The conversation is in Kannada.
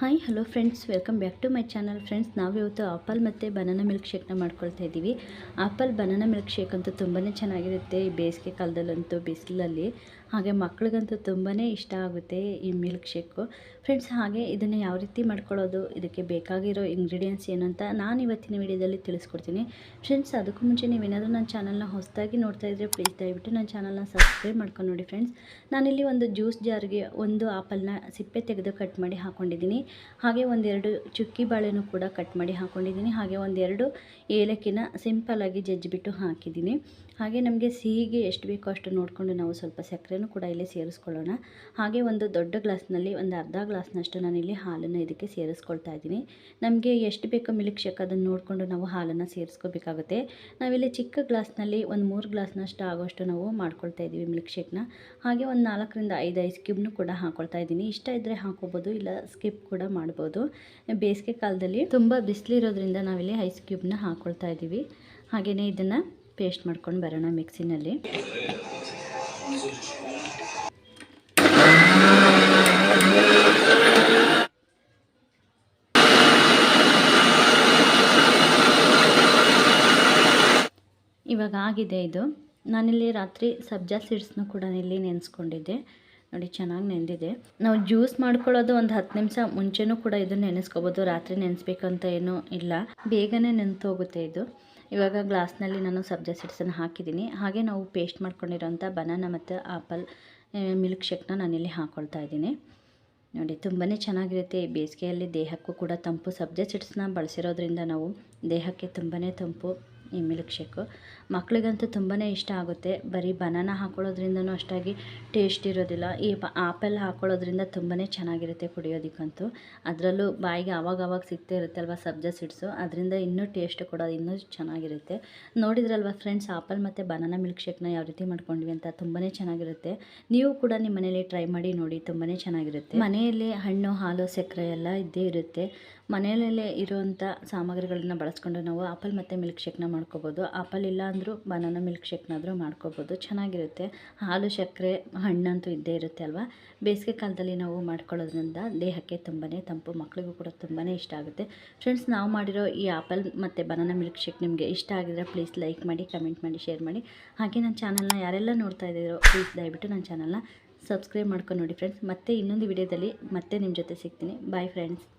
Hi hello friends welcome back to my channel friends ನಾವು ಇವತ್ತು ಆಪಲ್ ಮತ್ತು ಬನಾನಾ ಮಿಲ್ಕ್ ಶೇಕ್ನ ಮಾಡ್ಕೊಳ್ತಾ ಇದ್ದೀವಿ. ಆಪಲ್ ಬನಾನಾ ಮಿಲ್ಕ್ ಶೇಕ್ ಅಂತೂ ತುಂಬಾ ಚೆನ್ನಾಗಿರುತ್ತೆ ಈ ಬೇಸಿಗೆ ಕಾಲದಲ್ಲಂತೂ, ಬಿಸಿಲಲ್ಲಿ. ಹಾಗೆ ಮಕ್ಳಿಗಂತೂ ತುಂಬಾ ಇಷ್ಟ ಆಗುತ್ತೆ ಈ ಮಿಲ್ಕ್ ಶೇಕು ಫ್ರೆಂಡ್ಸ್ ಹಾಗೆ ಇದನ್ನು ಯಾವ ರೀತಿ ಮಾಡ್ಕೊಳ್ಳೋದು, ಇದಕ್ಕೆ ಬೇಕಾಗಿರೋ ಇಂಗ್ರೀಡಿಯೆಂಟ್ಸ್ ಏನು ಅಂತ ನಾನು ಇವತ್ತಿನ ವಿಡಿಯೋದಲ್ಲಿ ತಿಳಿಸ್ಕೊಡ್ತೀನಿ. ಫ್ರೆಂಡ್ಸ್ ಅದಕ್ಕೂ ಮುಂಚೆ ನೀವೇನಾದರೂ ನನ್ನ ಚಾನಲ್ನ ಹೊಸದಾಗಿ ನೋಡ್ತಾ ಇದ್ದರೆ ಪ್ಲೀಸ್ ದಯವಿಟ್ಟು ನನ್ನ ಚಾನಲ್ನ ಸಬ್ಸ್ಕ್ರೈಬ್ ಮಾಡ್ಕೊಂಡು ನೋಡಿ ಫ್ರೆಂಡ್ಸ್ ನಾನಿಲ್ಲಿ ಒಂದು ಜ್ಯೂಸ್ ಜಾರ್ಗೆ ಒಂದು ಆಪಲ್ನ ಸಿಪ್ಪೆ ತೆಗೆದು ಕಟ್ ಮಾಡಿ ಹಾಕ್ಕೊಂಡಿದ್ದೀನಿ ಹಾಗೆ ಒಂದೆರಡು ಚುಕ್ಕಿ ಬಾಳೆನೂ ಕೂಡ ಕಟ್ ಮಾಡಿ ಹಾಕ್ಕೊಂಡಿದ್ದೀನಿ ಹಾಗೆ ಒಂದೆರಡು ಏಲಕ್ಕಿನ ಸಿಂಪಲ್ಲಾಗಿ ಜಜ್ಜಿಬಿಟ್ಟು ಹಾಕಿದ್ದೀನಿ. ಹಾಗೆ ನಮಗೆ ಸಿಹಿಗೆ ಎಷ್ಟು ಬೇಕೋ ಅಷ್ಟು ನೋಡಿಕೊಂಡು ನಾವು ಸ್ವಲ್ಪ ಸಕ್ಕರೆನೂ ಕೂಡ ಇಲ್ಲಿ ಸೇರಿಸ್ಕೊಳ್ಳೋಣ. ಹಾಗೆ ಒಂದು ದೊಡ್ಡ ಗ್ಲಾಸ್ನಲ್ಲಿ ಒಂದು ಅರ್ಧ ಗ್ಲಾಸ್ನಷ್ಟು ನಾನಿಲ್ಲಿ ಹಾಲನ್ನು ಇದಕ್ಕೆ ಸೇರಿಸ್ಕೊಳ್ತಾ ಇದ್ದೀನಿ. ನಮಗೆ ಎಷ್ಟು ಬೇಕೋ ಮಿಲ್ಕ್ ಶೇಕ್ ಅದನ್ನು ನೋಡಿಕೊಂಡು ನಾವು ಹಾಲನ್ನು ಸೇರಿಸ್ಕೋಬೇಕಾಗುತ್ತೆ. ನಾವಿಲ್ಲಿ ಚಿಕ್ಕ ಗ್ಲಾಸ್ನಲ್ಲಿ ಒಂದು ಮೂರು ಗ್ಲಾಸ್ನಷ್ಟು ಆಗೋಷ್ಟು ನಾವು ಮಾಡ್ಕೊಳ್ತಾ ಇದ್ದೀವಿ ಮಿಲ್ಕ್ ಶೇಕ್ನ. ಹಾಗೆ ಒಂದು ನಾಲ್ಕರಿಂದ ಐದು ಐಸ್ ಕ್ಯೂಬ್ನು ಕೂಡ ಹಾಕ್ಕೊಳ್ತಾ ಇದ್ದೀನಿ. ಇಷ್ಟ ಇದ್ದರೆ ಹಾಕೋಬೋದು, ಇಲ್ಲ ಸ್ಕಿಪ್ ಕೂಡ ಮಾಡ್ಬೋದು. ಬೇಸಿಗೆ ಕಾಲದಲ್ಲಿ ತುಂಬ ಬಿಸಿಲಿರೋದ್ರಿಂದ ನಾವಿಲ್ಲಿ ಐಸ್ ಕ್ಯೂಬ್ನ ಹಾಕ್ಕೊಳ್ತಾ ಇದ್ದೀವಿ. ಹಾಗೆಯೇ ಇದನ್ನು ಪೇಸ್ಟ್ ಮಾಡ್ಕೊಂಡು ಬರೋಣ ಮಿಕ್ಸಿನಲ್ಲಿ ಇವಾಗ ಆಗಿದೆ ಇದು. ನಾನಿಲ್ಲಿ ರಾತ್ರಿ ಸಬ್ಜಾ ಸೀಡ್ಸ್ನು ಕೂಡ ಇಲ್ಲಿ ನೆನೆಸ್ಕೊಂಡಿದ್ದೆ. ನೋಡಿ, ಚೆನ್ನಾಗಿ ನೆಂದಿದೆ. ನಾವು ಜ್ಯೂಸ್ ಮಾಡ್ಕೊಳ್ಳೋದು ಒಂದು ಹತ್ತು ನಿಮಿಷ ಮುಂಚೆನೂ ಕೂಡ ಇದನ್ನು ನೆನೆಸ್ಕೋಬೋದು. ರಾತ್ರಿ ನೆನೆಸ್ಬೇಕಂತ ಏನೂ ಇಲ್ಲ. ಬೇಗನೆ ನೆಂತೋಗುತ್ತೆ ಇದು. ಇವಾಗ ಗ್ಲಾಸ್ನಲ್ಲಿ ನಾನು ಸಬ್ಜಾ ಸೀಡ್ಸನ್ನು ಹಾಕಿದ್ದೀನಿ. ಹಾಗೆ ನಾವು ಪೇಸ್ಟ್ ಮಾಡ್ಕೊಂಡಿರೋಂಥ ಬನಾನಾ ಮತ್ತು ಆಪಲ್ ಮಿಲ್ಕ್ ಶೇಕ್ನ ನಾನಿಲ್ಲಿ ಹಾಕ್ಕೊಳ್ತಾ ಇದ್ದೀನಿ. ನೋಡಿ ತುಂಬಾ ಚೆನ್ನಾಗಿರುತ್ತೆ. ಈ ಬೇಸಿಗೆಯಲ್ಲಿ ದೇಹಕ್ಕೂ ಕೂಡ ತಂಪು. ಸಬ್ಜಾ ಸೀಡ್ಸ್ನ ಬಳಸಿರೋದ್ರಿಂದ ನಾವು ದೇಹಕ್ಕೆ ತುಂಬಾ ತಂಪು. ಈ ಮಿಲ್ಕ್ ಶೇಕು ಮಕ್ಕಳಿಗಂತೂ ತುಂಬಾ ಇಷ್ಟ ಆಗುತ್ತೆ. ಬರೀ ಬನಾನ ಹಾಕೊಳ್ಳೋದ್ರಿಂದನೂ ಅಷ್ಟಾಗಿ ಟೇಸ್ಟ್ ಇರೋದಿಲ್ಲ. ಈ ಆಪಲ್ ಹಾಕೊಳ್ಳೋದ್ರಿಂದ ತುಂಬಾ ಚೆನ್ನಾಗಿರುತ್ತೆ ಕುಡಿಯೋದಕ್ಕಂತೂ. ಅದರಲ್ಲೂ ಬಾಯಿಗೆ ಆವಾಗ ಆವಾಗ ಸಿಗ್ತಾ ಇರುತ್ತೆ ಅಲ್ವಾ ಸಬ್ಜಾ ಸಿಡ್ಸು ಅದರಿಂದ ಇನ್ನೂ ಟೇಸ್ಟ್ ಕೂಡ ಇನ್ನೂ ಚೆನ್ನಾಗಿರುತ್ತೆ. ನೋಡಿದ್ರಲ್ವ ಫ್ರೆಂಡ್ಸ್ ಆಪಲ್ ಮತ್ತು ಬನಾನ ಮಿಲ್ಕ್ ಶೇಕ್ನ ಯಾವ ರೀತಿ ಮಾಡ್ಕೊಂಡ್ವಿ ಅಂತ ತುಂಬಾ ಚೆನ್ನಾಗಿರುತ್ತೆ. ನೀವು ಕೂಡ ನಿಮ್ಮ ಮನೇಲಿ ಟ್ರೈ ಮಾಡಿ ನೋಡಿ ತುಂಬಾ ಚೆನ್ನಾಗಿರುತ್ತೆ. ಮನೆಯಲ್ಲಿ ಹಣ್ಣು, ಹಾಲು, ಸಕ್ಕರೆ ಎಲ್ಲ ಇದ್ದೇ ಇರುತ್ತೆ. ಮನೆಯಲ್ಲೇ ಇರುವಂಥ ಸಾಮಗ್ರಿಗಳನ್ನ ಬಳಸ್ಕೊಂಡು ನಾವು ಆಪಲ್ ಮತ್ತು ಮಿಲ್ಕ್ ಶೇಕ್ನ ಮಾಡ್ಕೋಬೋದು. ಆಪಲ್ ಇಲ್ಲ ಅಂದರೂ ಬನಾನಾ ಮಿಲ್ಕ್ ಶೇಕ್ನಾದರೂ ಮಾಡ್ಕೋಬೋದು. ಚೆನ್ನಾಗಿರುತ್ತೆ. ಹಾಲು, ಸಕ್ಕರೆ, ಹಣ್ಣಂತೂ ಇದ್ದೇ ಇರುತ್ತೆ ಅಲ್ವಾ? ಬೇಸಿಗೆ ಕಾಲದಲ್ಲಿ ನಾವು ಮಾಡ್ಕೊಳ್ಳೋದ್ರಿಂದ ದೇಹಕ್ಕೆ ತುಂಬಾ ತಂಪು ಮಕ್ಕಳಿಗೂ ಕೂಡ ತುಂಬಾ ಇಷ್ಟ ಆಗುತ್ತೆ. ಫ್ರೆಂಡ್ಸ್ ನಾವು ಮಾಡಿರೋ ಈ ಆಪಲ್ ಮತ್ತು ಬನಾನಾ ಮಿಲ್ಕ್ ಶೇಕ್ ನಿಮಗೆ ಇಷ್ಟ ಆಗಿದ್ರೆ ಪ್ಲೀಸ್ ಲೈಕ್ ಮಾಡಿ ಕಮೆಂಟ್ ಮಾಡಿ ಶೇರ್ ಮಾಡಿ. ಹಾಗೆ ನನ್ನ ಚಾನಲ್ನ ಯಾರೆಲ್ಲ ನೋಡ್ತಾ ಇದ್ದೀರೋ ಪ್ಲೀಸ್ ದಯವಿಟ್ಟು ನನ್ನ ಚಾನಲ್ನ ಸಬ್ಸ್ಕ್ರೈಬ್ ಮಾಡ್ಕೊಂಡು ನೋಡಿ ಫ್ರೆಂಡ್ಸ್ ಮತ್ತೆ ಇನ್ನೊಂದು ವಿಡಿಯೋದಲ್ಲಿ ಮತ್ತೆ ನಿಮ್ಮ ಜೊತೆ ಸಿಗ್ತೀನಿ. Bye friends